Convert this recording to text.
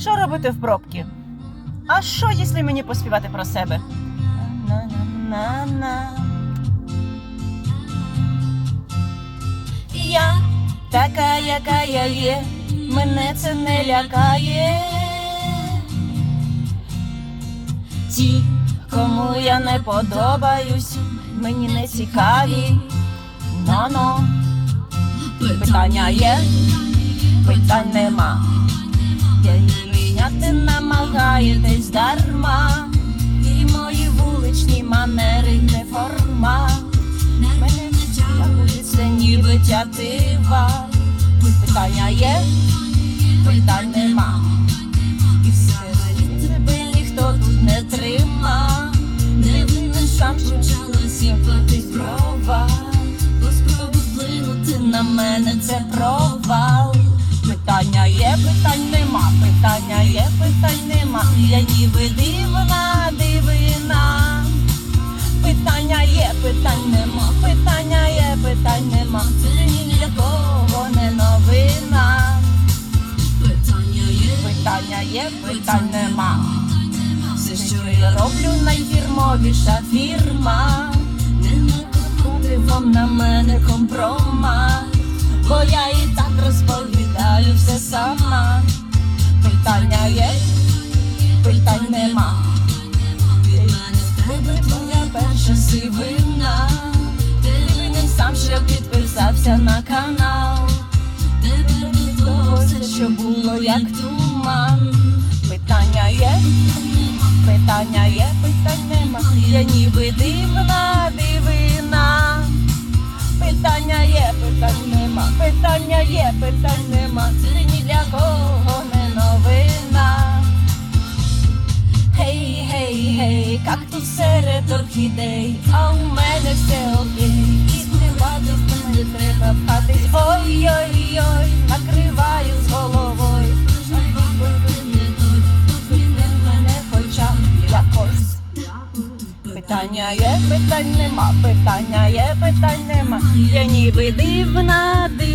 Що робити в пробці? А що, якщо мені поспівати про себе? На-на-на-на. Я така, яка я є, мене це не лякає. Ті, кому я не подобаюсь, мені не цікаві. Но-но. Питання є, питань нема. Її міняти намагаєтесь дарма. І мої вуличні манери не форма. Мене це ніби тятива. Питання є, питань нема. І всередині тебе ніхто тут не трима. Не що чалося платить права. Бо спробу вплинути на мене це провал. Питання є, питань нема, питання є, питань нема. Я ніби дивна дивина. Питання є, питань нема, питання є, питань нема. Це ні для кого не новина. Питання є, Питання є, питань нема. Все, що я роблю, найфірмовіша фірма. не накопати Вам на мене компромат, Перша сивина. Ти винен сам, що підписався на канал. того, все, що було як туман. Питання є, питання є, питань нема. Я ніби дивна дивина. Питання є, питань нема, питання є, питань нема. Це ні для кого не новина. Гей, гей, гей, кактус серед орхідей, Питання є, питань нема, питання є, питань нема. Я ніби дивна дивина.